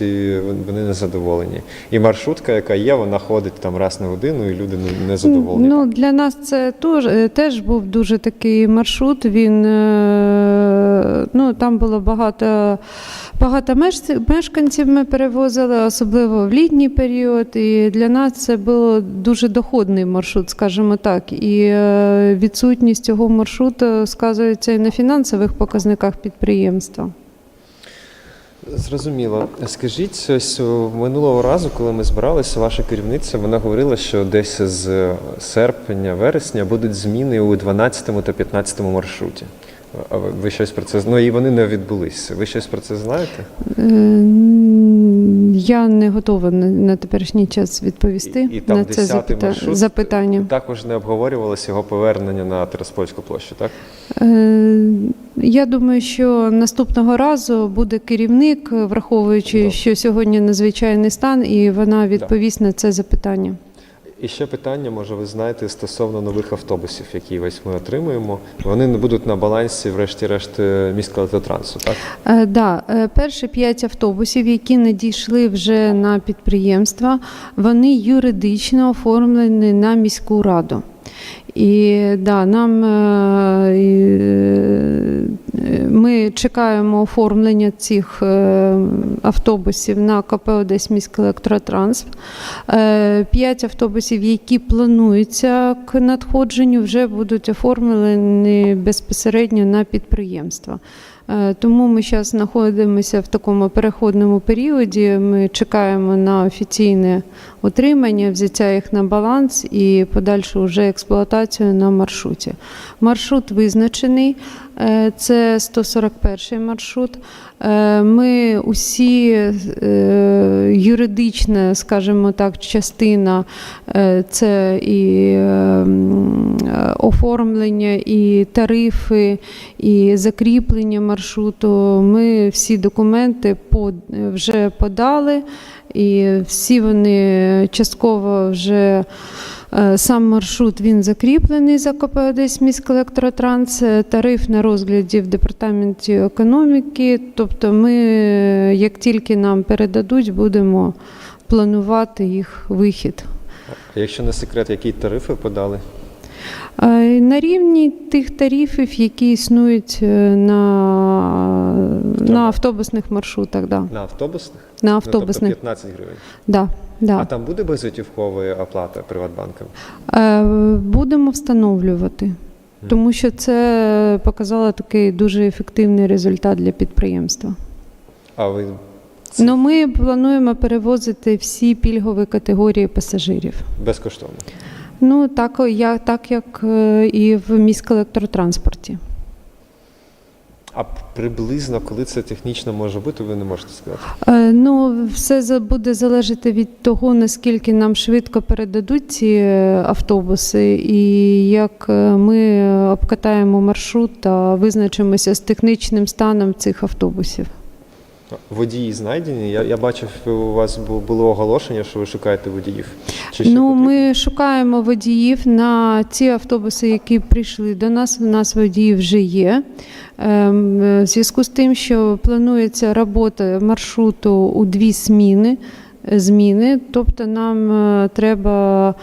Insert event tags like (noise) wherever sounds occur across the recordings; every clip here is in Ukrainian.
і вони не задоволені. І маршрутка, яка є, вона ходить там раз на годину, і люди не- не задоволені. Ну, для нас це теж, е, теж був дуже такий маршрут. Він, е, ну, там було багато, багато мешканців ми перевозили, особливо в літній період. І для нас це був дуже доходний маршрут, скажімо так. І е, відсутність цього маршруту сказується і на фінансових показниках підприємства. Зрозуміло. Скажіть, ось минулого разу, коли ми збиралися, ваша керівниця вона говорила, що десь з серпня, вересня будуть зміни у 12 та 15 маршруті. А ви, ви щось про це ну і вони не відбулися. Ви щось про це знаєте? Е, Я не готова на, на теперішній час відповісти І- і там на це запита- маршрут запитання. Також не обговорювалося його повернення на Тераспольську площу, так? Е, Я думаю, що наступного разу буде керівник, враховуючи, Добре. що сьогодні надзвичайний стан, і вона відповість на це запитання. І ще питання, може, ви знаєте, стосовно нових автобусів, які ось ми отримуємо. Вони не будуть на балансі, врешті-решт, е, міськелектротрансу, так? Е, да, е, перші п'ять автобусів, які надійшли вже на підприємства, вони юридично оформлені на міську раду. І да, нам е, е, ми чекаємо оформлення цих е, автобусів на КП Одесь міськелектротранс. Е, П'ять автобусів, які плануються к надходженню, вже будуть оформлені безпосередньо на підприємства. Е, Тому ми зараз знаходимося в такому переходному періоді. Ми чекаємо на офіційне отримання, взяття їх на баланс і подальшу вже експлуатацію на маршруті. Маршрут визначений, це 141 маршрут. Е, Ми усі е, юридична, скажімо так, частина е, це і е, м, е, оформлення, і тарифи, і закріплення маршруту. Ми всі документи вже подали, і всі вони частково вже. Е, Сам маршрут він закріплений за КП «Одесь міськелектротранс, Е, тариф на розгляді в департаменті економіки. Тобто, ми, е, як тільки нам передадуть, будемо планувати їх вихід. А якщо не секрет, які тарифи подали? Е, На рівні тих тарифів, які існують е, на, на автобусних маршрутах. Да. На автобусних? На Ну, тобто 15 гривень. Да, да. А там буде безготівкова оплата Приватбанком? Е, Будемо встановлювати, тому що це показало такий дуже ефективний результат для підприємства. А ви це Ну, ми плануємо перевозити всі пільгові категорії пасажирів. безкоштовно? Ну, так, я, так як е, і в міськелектротранспорті. А приблизно, коли це технічно може бути, ви не можете сказати. Е, Ну, все буде залежати від того, наскільки нам швидко передадуть ці е, автобуси, і як ми обкатаємо маршрут та визначимося з технічним станом цих автобусів. Водії знайдені. Я, я бачив, у вас було оголошення, що ви шукаєте водіїв. Чи Ну, потрібно? ми шукаємо водіїв на ці автобуси, які прийшли до нас. У нас водії вже є. Ем, е, В зв'язку з тим, що планується робота маршруту у дві зміни, е, зміни тобто нам е, треба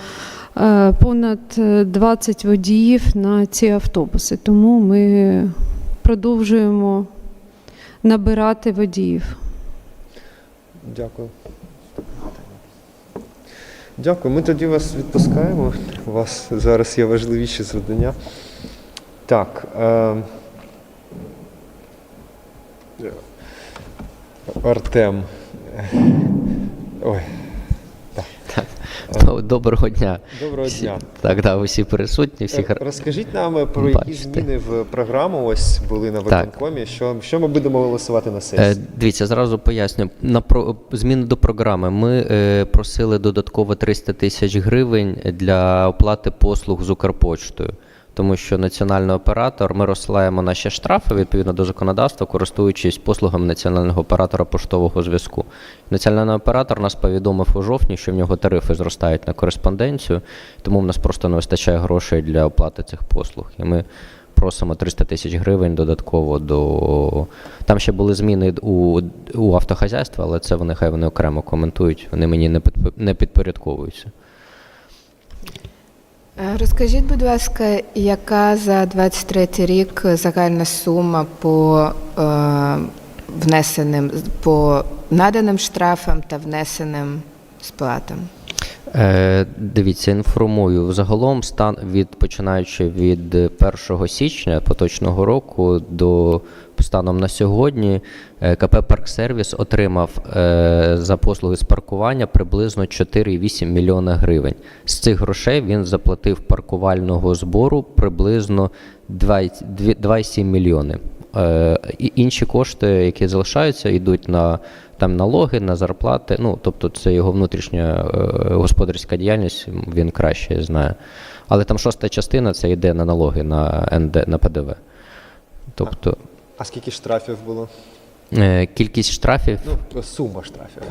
понад е, 20 водіїв на ці автобуси. Тому ми продовжуємо набирати водіїв. Дякую. Дякую. Ми тоді вас відпускаємо. У вас зараз є важливіші завдання. Так. Е... Артем. Ой, Доброго дня. доброго Всі- дня. Так, да, усі присутні, всіх Е, Розкажіть нам е, про які зміни в програму ось були на виконкомі. Що, що ми будемо голосувати на Е, сесії? Дивіться, зразу поясню. На про зміни до програми. Ми е, просили додатково 300 тисяч гривень для оплати послуг з Укрпочтою. Тому що національний оператор, ми розсилаємо наші штрафи відповідно до законодавства, користуючись послугами національного оператора поштового зв'язку. Національний оператор нас повідомив у жовтні, що в нього тарифи зростають на кореспонденцію, тому в нас просто не вистачає грошей для оплати цих послуг. І ми просимо 300 тисяч гривень додатково до. Там ще були зміни у, у автохазяйства, але це вони хай вони окремо коментують. Вони мені не, підп- підпорядковуються. Е, Розкажіть, будь ласка, яка за 23 рік загальна сума по е, внесеним по наданим штрафам та внесеним сплатам? Е, дивіться, інформую. Загалом стан від починаючи від 1 січня поточного року до станом на сьогодні е, КП Парксервіс отримав е, за послуги з паркування приблизно 4,8 мільйона гривень. З цих грошей він заплатив паркувального збору приблизно 2,7 мільйони. Е, інші кошти, які залишаються, йдуть на там налоги, на зарплати. Ну тобто, це його внутрішня господарська діяльність, він краще знає. Але там шоста частина це йде на налоги на НД на ПДВ. Тобто А скільки штрафів було? е, кількість штрафів Ну, сума штрафів.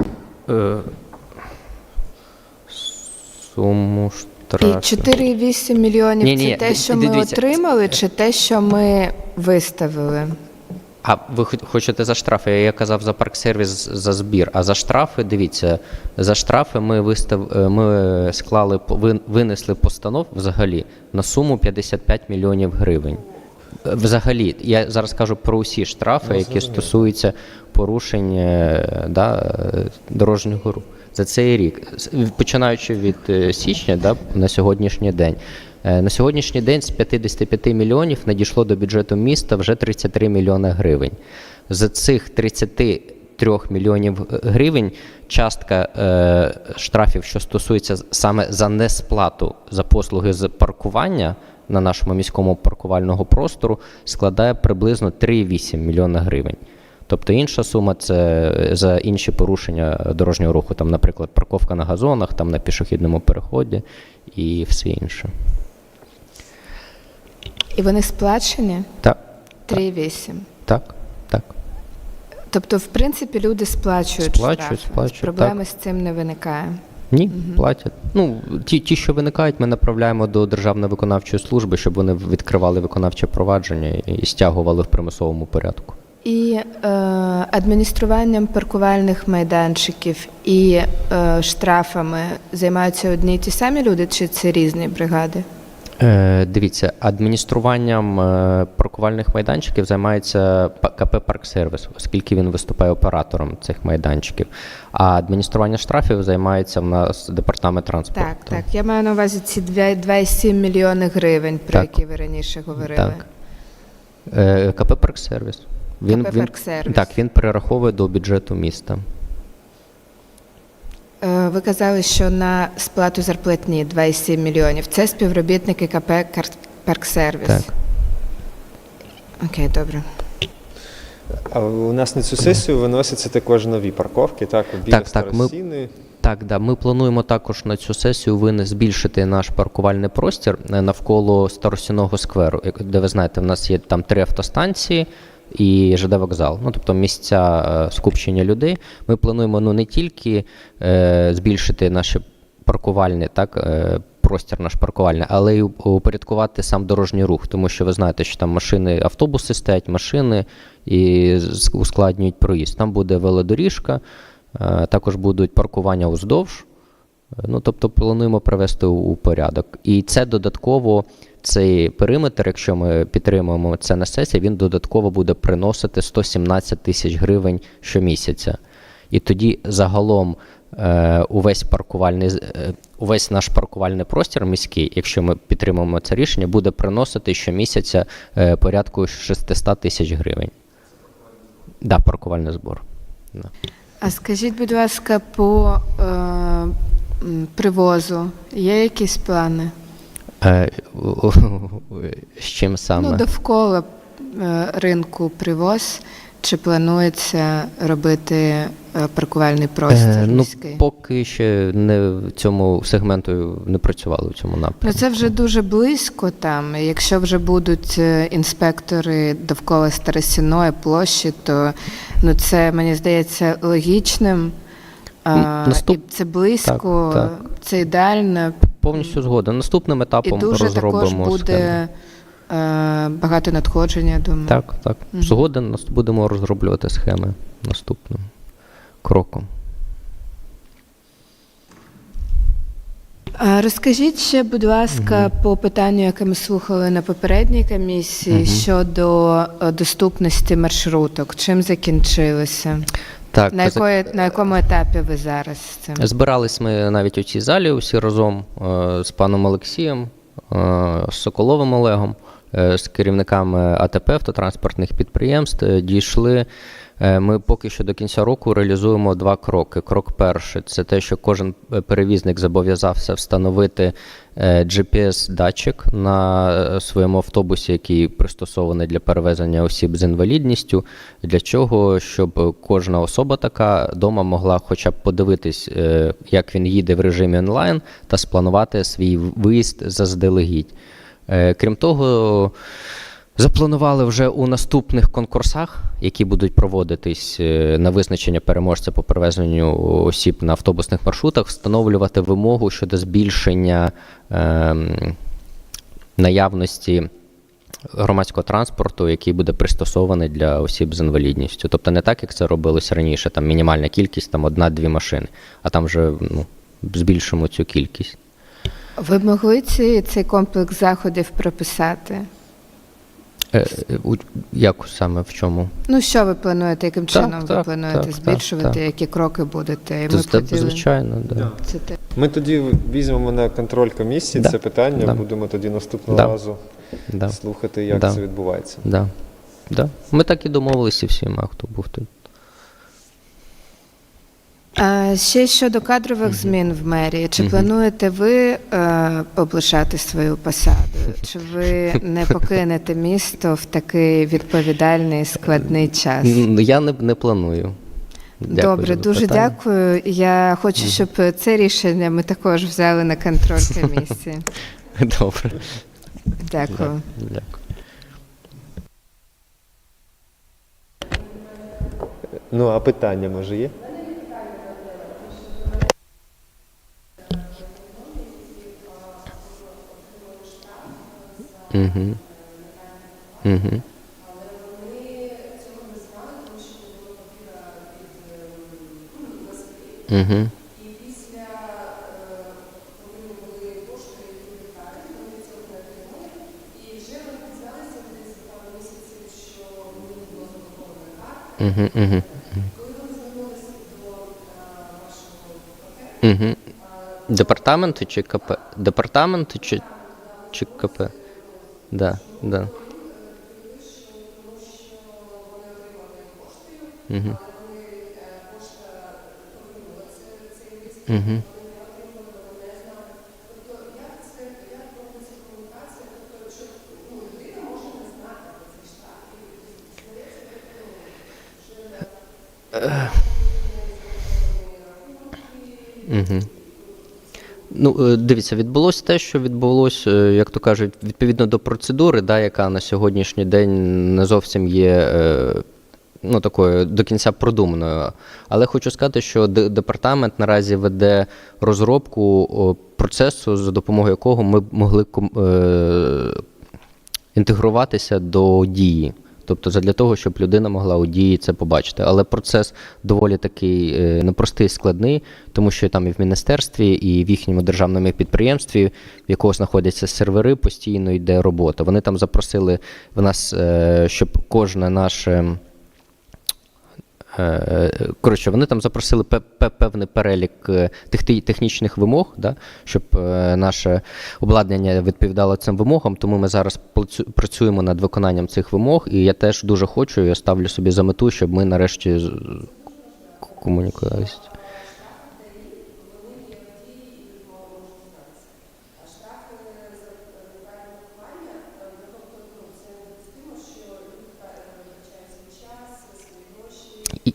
е, суму І штрафів. 4,8 мільйонів Ні-ні, це те, що ми дивіться. отримали, чи те, що ми виставили? А ви хо- хочете за штрафи? Я казав за парксервіс за збір. А за штрафи, дивіться, за штрафи ми вистав, е, ми склали по- вин- винесли постанов взагалі на суму 55 мільйонів гривень. Взагалі, я зараз кажу про усі штрафи, які стосуються порушень е, да, дорожнього руху. За цей рік, починаючи від е, січня да, на сьогоднішній день. Е, На сьогоднішній день з 55 мільйонів надійшло до бюджету міста вже 33 мільйони гривень. З цих 33 мільйонів гривень частка е, штрафів, що стосується саме за несплату за послуги з паркування на нашому міському паркувального простору, складає приблизно 3,8 мільйона гривень. Тобто інша сума це за інші порушення дорожнього руху, там, наприклад, парковка на газонах, там на пішохідному переході і все інше. І вони сплачені? Так, 3,8. так, так. Тобто, в принципі, люди сплачують, Сплачують, штрафи. сплачують, Проблеми з цим не виникає. Ні, платять. Ну, ті, ті, що виникають, ми направляємо до Державної виконавчої служби, щоб вони відкривали виконавче провадження і стягували в примусовому порядку. І е, адмініструванням паркувальних майданчиків і е, штрафами займаються одні й ті самі люди, чи це різні бригади? Е, дивіться, адмініструванням е, паркувальних майданчиків займається КП «Парксервіс», оскільки він виступає оператором цих майданчиків. А адміністрування штрафів займається в нас департамент транспорту. Так, так. Я маю на увазі ці 2,7 мільйони гривень, про Так. які ви раніше говорили. Так. Е, КП «Парксервіс». Він, КП він, «Парксервіс». так, він перераховує до бюджету міста. Е, Ви казали, що на сплату зарплатні 2,7 мільйонів. Це співробітники КП «Кар- Парксервіс. Так. Окей, добре. А у нас на цю сесію виносяться також нові парковки, так, біля Так, так, ми- Старосіни. Так, да. Ми плануємо також на цю сесію вини збільшити наш паркувальний простір е, навколо Старосіного скверу, як- де ви знаєте, в нас є там три автостанції і ЖД вокзал. Ну тобто місця е, скупчення людей. Ми плануємо ну не тільки е, збільшити наші паркувальні, так. Е, Простір наш паркувальний, але й упорядкувати сам дорожній рух, тому що ви знаєте, що там машини, автобуси стоять, машини і ускладнюють проїзд. Там буде велодоріжка, Е, Також будуть паркування уздовж. Е, Ну, тобто плануємо привести у, у порядок. І це додатково, цей периметр, якщо ми підтримуємо це на сесії, він додатково буде приносити 117 тисяч гривень щомісяця. І тоді загалом е, увесь паркувальний е, увесь наш паркувальний простір міський, якщо ми підтримуємо це рішення, буде приносити щомісяця е, порядку 600 тисяч гривень. Да, паркувальний збор. Да. А скажіть, будь ласка, по е, привозу є якісь плани? Е, (laughs) з чим саме? Ну, довкола е, ринку привоз. Чи планується робити е, паркувальний простір Е, ну, поки ще не в цьому сегменту не працювали в цьому напрямку. Ну, це вже дуже близько там. Якщо вже будуть інспектори довкола Старосіної площі, то ну це мені здається логічним. Наступ- І це близько, Так, це ідеально. Повністю згоден. Наступним І етапом дуже також розробимо буде схему. багато надходження, думаю. Так, так. Мгм. Згоден, нас- будемо розроблювати схеми наступним кроком. Розкажіть ще, будь ласка, по питанню, яке ми слухали на попередній комісії Мгм. щодо е, доступності маршруток. Чим закінчилося? Так, На, якої, на якому етапі ви зараз з цим? Збирались ми навіть у цій залі усі разом е, з паном Олексієм, е, з Соколовим Олегом, е, з керівниками АТП автотранспортних підприємств. Дійшли. Е, Ми поки що до кінця року реалізуємо два кроки. Крок перший це те, що кожен е, перевізник зобов'язався встановити е, GPS-датчик на своєму автобусі, який пристосований для перевезення осіб з інвалідністю. Для чого? Щоб кожна особа така вдома могла хоча б подивитись, як він їде в режимі онлайн, та спланувати свій виїзд заздалегідь. Крім того, Запланували вже у наступних конкурсах, які будуть проводитись е, на визначення переможця по перевезенню осіб на автобусних маршрутах, встановлювати вимогу щодо збільшення ем, наявності громадського транспорту, який буде пристосований для осіб з інвалідністю. Тобто не так, як це робилось раніше, там мінімальна кількість, там одна-дві машини, а там вже ну, збільшимо цю кількість. Ви могли ці, цей комплекс заходів прописати? Е, у- Як саме в чому? Ну, що ви плануєте, яким Так, чином ви так, плануєте так, збільшувати, так, так. які кроки будете? І ми б хотіли- звичайно, да. Да. Це те. Ми тоді візьмемо на контроль комісії Да. це питання, Да. будемо тоді наступного Да. разу Да. слухати, як Да. це відбувається. Да. Да. Ми так і домовилися всіма, хто був тут. Ще щодо кадрових змін в мерії. Чи плануєте ви е, облишати свою посаду? Чи ви не (laughs) покинете місто в такий відповідальний складний час? Я не, не планую. Дякую Добре, дуже запитання. дякую. Я хочу, щоб це рішення ми також взяли на контроль комісії. (laughs) Добре. Дякую. Дякую. Ну, а питання може є? Угу. Угу. Угу. Угу, угу. Угу. Департаменту чи КП? Департаменту чи, чи КП? Да, да. Угу. Угу. Ну, е, дивіться, відбулося те, що відбулося, е, як то кажуть, відповідно до процедури, да, яка на сьогоднішній день не зовсім є е, ну, такою до кінця продуманою. Але хочу сказати, що департамент наразі веде розробку процесу, за допомогою якого ми могли інтегруватися до дії. Тобто для того, щоб людина могла у дії це побачити. Але процес доволі такий е, непростий, складний, тому що там і в міністерстві, і в їхньому державному підприємстві, в якого знаходяться сервери, постійно йде робота. Вони там запросили в нас, е, щоб кожне наше. Е, Коротше, вони там запросили пе- пе- певний перелік е, технічних вимог, да, щоб е, наше обладнання відповідало цим вимогам. Тому ми зараз працюємо над виконанням цих вимог. І я теж дуже хочу, я ставлю собі за мету, щоб ми нарешті комунікувалися.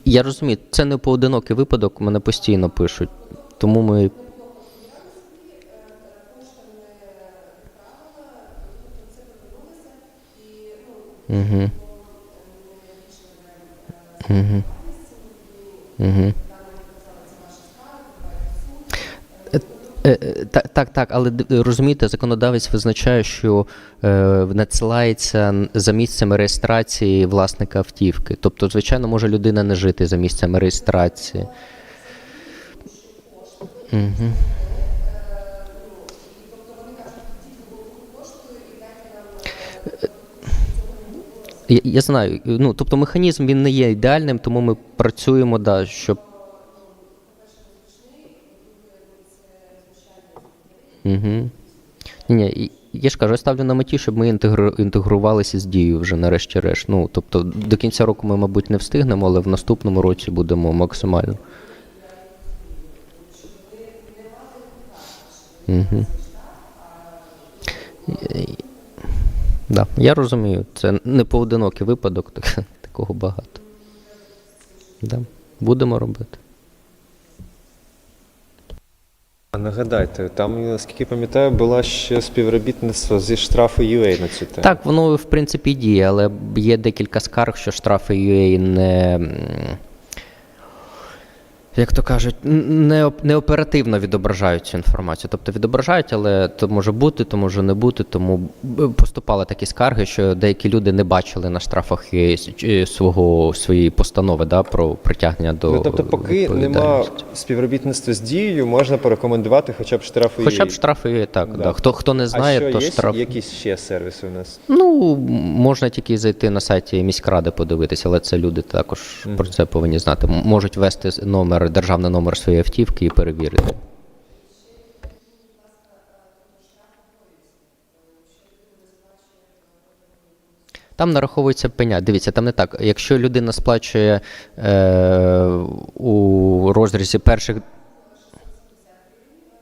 Я розумію, це не поодинокий випадок, мене постійно пишуть. Тому ми. Угу. Угу. Угу. Е, е, Так, так, так, але розумієте, законодавець визначає, що е, надсилається за місцем реєстрації власника автівки. Тобто, звичайно, може людина не жити за місцем реєстрації. Угу. Я, я знаю, ну тобто механізм він не є ідеальним, тому ми працюємо, да, щоб. Угу. Ні, я ж кажу, я ставлю на меті, щоб ми інтегру, інтегрувалися з дією вже нарешті-решт. Ну, тобто до кінця року ми, мабуть, не встигнемо, але в наступному році будемо максимально. Угу. Да, я розумію, це не поодинокий випадок, (laughs) так, такого багато. Да, будемо робити. А нагадайте, там, наскільки пам'ятаю, була ще співробітництво зі штрафу UA на цю тему. Так, воно в принципі діє, але є декілька скарг, що штрафи UA не. Як то кажуть, не, не оперативно відображають цю інформацію. Тобто відображають, але то може бути, то може не бути. Тому поступали такі скарги, що деякі люди не бачили на штрафах свого своєї постанови да, про притягнення до Ну, тобто, поки нема співробітництва з дією, можна порекомендувати хоча б штрафи Хоча б штрафи так. Да. Да. Хто, хто не знає, а що, то є штраф. якісь ще сервіси у нас? Ну, можна тільки зайти на сайті міськради подивитися, але це люди також про це повинні знати. Можуть ввести з- державний номер своєї автівки і перевірити. Там нараховується пеня. Дивіться, там не так. Якщо людина сплачує е, у розрізі перших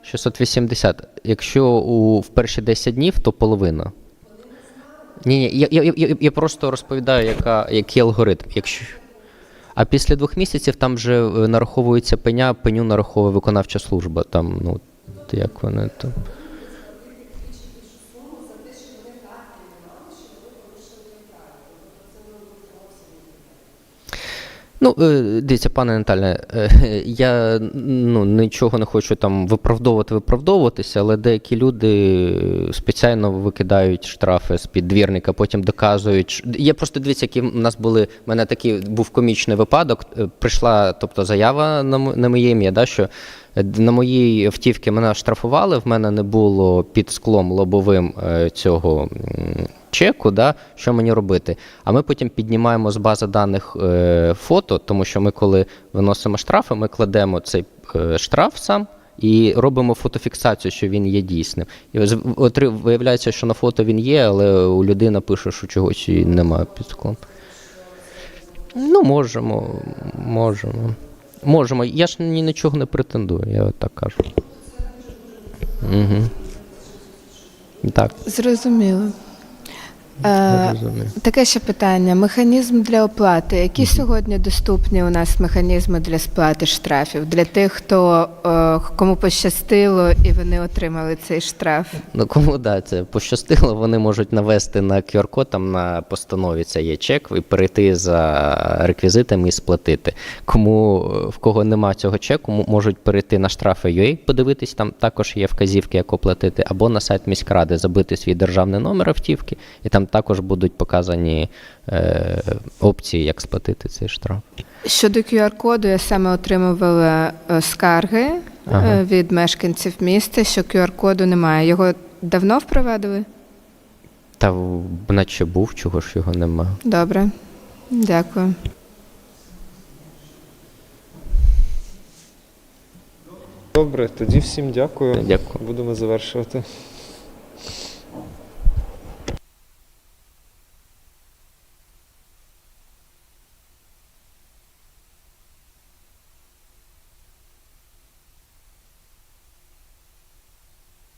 680, якщо у, в перші 10 днів, то половина. Ні, ні, я, я, я, я просто розповідаю, яка, який алгоритм. Якщо... А після двох місяців там вже е, нараховується пеня, пеню нараховує виконавча служба. Там, ну, як вони там. Ну, е, дивіться, пане Наталя, е, (laughs) я ну, нічого не хочу там виправдовувати, виправдовуватися, але деякі люди спеціально викидають штрафи з під двірника, потім доказують. Я просто дивіться, які в нас були. У мене такий був комічний випадок. Е, Прийшла тобто, заява на, на моє ім'я, да, що на моїй автівці мене штрафували, в мене не було під склом лобовим е, цього. чеку, да, що мені робити. А ми потім піднімаємо з бази даних е, фото, тому що ми, коли виносимо штрафи, ми кладемо цей е, штраф сам і робимо фотофіксацію, що він є дійсним. І виявляється, що на фото він є, але у людини пише, що чогось і немає під склом. Ну, можемо, можемо. Можемо. Я ж ні на чого не претендую, я так кажу. Угу. Так, Зрозуміло. Е, таке ще питання. Механізм для оплати. Які сьогодні доступні у нас механізми для сплати штрафів для тих, хто е, кому пощастило і вони отримали цей штраф? Ну кому да, це пощастило, вони можуть навести на QR-код, там на постанові це є чек, і перейти за реквізитами і сплатити. Кому е, в кого нема цього чеку, можуть перейти на штрафи.ua, подивитись, там також є вказівки, як оплатити, або на сайт міськради забити свій державний номер автівки, і там також будуть показані е, опції, як сплатити цей штраф. Щодо QR-коду, я саме отримувала е, скарги е, Ага. від мешканців міста, що QR-коду немає. Його давно впровадили? Та наче був, чого ж його нема. Добре, дякую. Добре, тоді всім дякую. Дякую. Будемо завершувати.